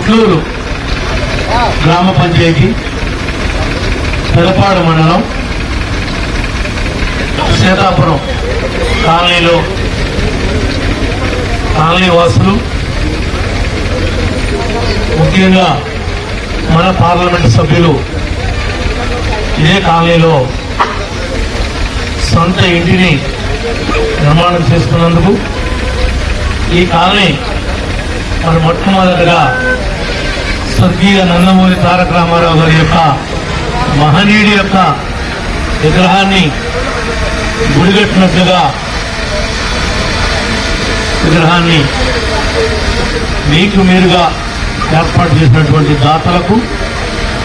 కొట్లూరు గ్రామ పంచాయతీ పెదపాడు మండలం సీతాపురం కాలనీలో కాలనీ వాసులు ముఖ్యంగా మన పార్లమెంట్ సభ్యులు ఇదే కాలనీలో సొంత ఇంటిని నిర్మాణం చేసుకున్నందుకు ఈ కాలనీ మరి మొట్టమొదటిగా స్వర్గీయ నందమూరి తారక రామారావు గారి యొక్క మహనీయుడి యొక్క విగ్రహాన్ని గుడిగట్టినట్లుగా విగ్రహాన్ని మీకు మీరుగా ఏర్పాటు చేసినటువంటి దాతలకు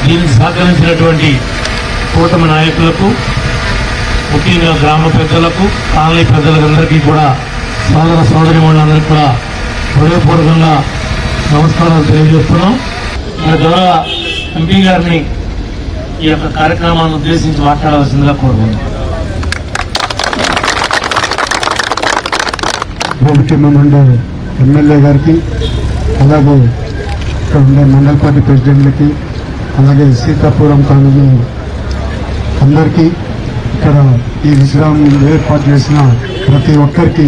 దీనికి సహకరించినటువంటి కూటమి నాయకులకు ముఖ్యంగా గ్రామ పెద్దలకు కాలనీ పెద్దలందరికీ కూడా సోదర సోదరి వాళ్ళందరికీ కూడా హృదయపూర్వకంగా నమస్కారాలు తెలియజేస్తున్నాం. మన గౌరవ ఎంపీ గారిని ఈ యొక్క కార్యక్రమాన్ని ఉద్దేశించి మాట్లాడవలసిందిగా కోరుకుంటున్నాను. భూమికిమ్మ ఎమ్మెల్యే గారికి అలాగే ఇక్కడ ఉండే మండల పార్టీ ప్రెసిడెంట్లకి అలాగే సీతాపురం కాలనీ అందరికీ ఇక్కడ ఈ విశ్రామం ఏర్పాటు చేసిన ప్రతి ఒక్కరికి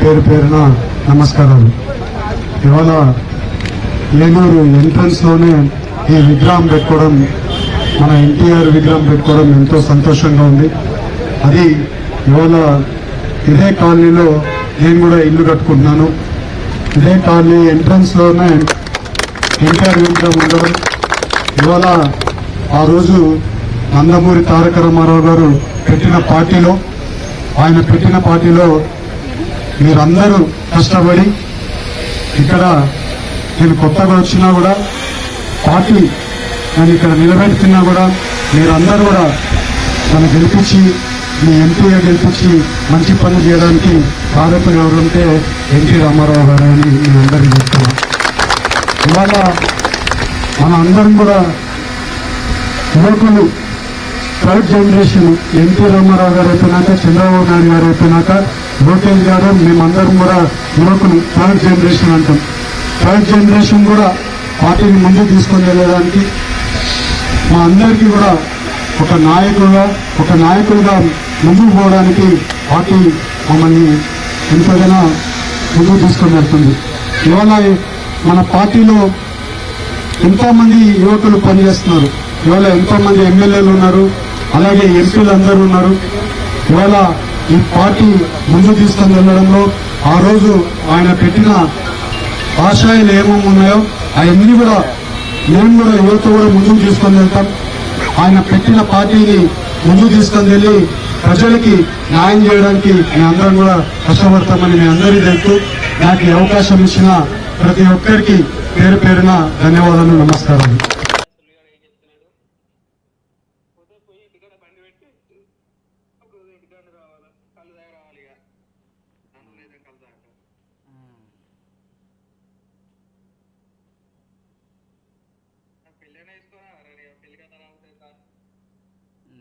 పేరు పేరున నమస్కారాలు. ఇవాళ ఏలూరు ఎంట్రన్స్లోనే ఈ విగ్రహం పెట్టుకోవడం మన ఎన్టీఆర్ విగ్రహం పెట్టుకోవడం ఎంతో సంతోషంగా ఉంది. అది ఇవాళ ఇదే కాలనీలో నేను కూడా ఇల్లు కట్టుకుంటున్నాను. ఇదే కాలనీ ఎంట్రన్స్లోనే ఎన్టీఆర్ విగ్రహం ఉండడం. ఇవాళ ఆ రోజు నందమూరి తారక రామారావు గారు పెట్టిన పార్టీలో ఆయన పెట్టిన పార్టీలో మీరందరూ కష్టపడి ఇక్కడ నేను కొత్తగా వచ్చినా కూడా పార్టీ నన్ను ఇక్కడ నిలబెడుతున్నా కూడా మీరందరూ కూడా నన్ను గెలిపించి మీ ఎంపీగా గెలిపించి మంచి పనులు చేయడానికి కారకులు ఎవరంటే ఎన్టీ రామారావు గారు అని నేను అందరికీ చెప్తున్నాను ఇవాళ మన అందరం కూడా యువకులు థర్డ్ జనరేషన్ ఎన్టీ రామారావు గారు అయిపోయినాక చంద్రబాబు నాయుడు గారు అయిపోయినాక లోకేష్ గారు మేమందరం కూడా యువకులు థర్డ్ జనరేషన్ అంటాం. థర్డ్ జనరేషన్ కూడా పార్టీని ముందుకు తీసుకొని వెళ్ళడానికి మా అందరికీ కూడా ఒక నాయకుడుగా ఒక నాయకుడిగా ముందుకు పోవడానికి పార్టీ మమ్మల్ని ఎంతగానో ముందుకు తీసుకొని వెళ్తుంది. ఇవాళ మన పార్టీలో ఎంతోమంది యువకులు పనిచేస్తున్నారు. ఇవాళ ఎంతోమంది ఎమ్మెల్యేలు ఉన్నారు. అలాగే ఎంపీలు అందరూ ఉన్నారు. ఇవాళ ఈ పార్టీ ముందు తీసుకొని వెళ్ళడంలో ఆ రోజు ఆయన పెట్టిన ఆశయాలు ఏమేమి ఉన్నాయో అవన్నీ కూడా మేము కూడా యువత కూడా ముందుకు తీసుకొని వెళ్తాం. ఆయన పెట్టిన పార్టీని ముందుకు తీసుకొని వెళ్ళి ప్రజలకి న్యాయం చేయడానికి మీ అందరం కూడా కష్టపడతామని మీ అందరికీ తెలుస్తూ నాకు అవకాశం ఇచ్చిన ప్రతి ఒక్కరికి పేరు పేరున ధన్యవాదాలు నమస్కారం.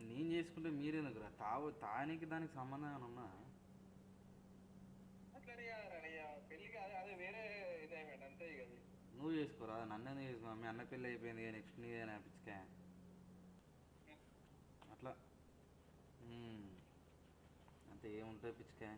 నేను చేసుకుంటే మీరెందుకురా? తావు తానికి దానికి సంబంధం ఏమైనా ఉన్నా? నువ్వు చేసుకోరా? నన్ను చేసుకో మీ అన్న పెళ్ళి అయిపోయింది నెక్స్ట్ నీదేనా పిచ్చికా. అట్లా. అంతే ఏముంటుంది పిచ్చికా?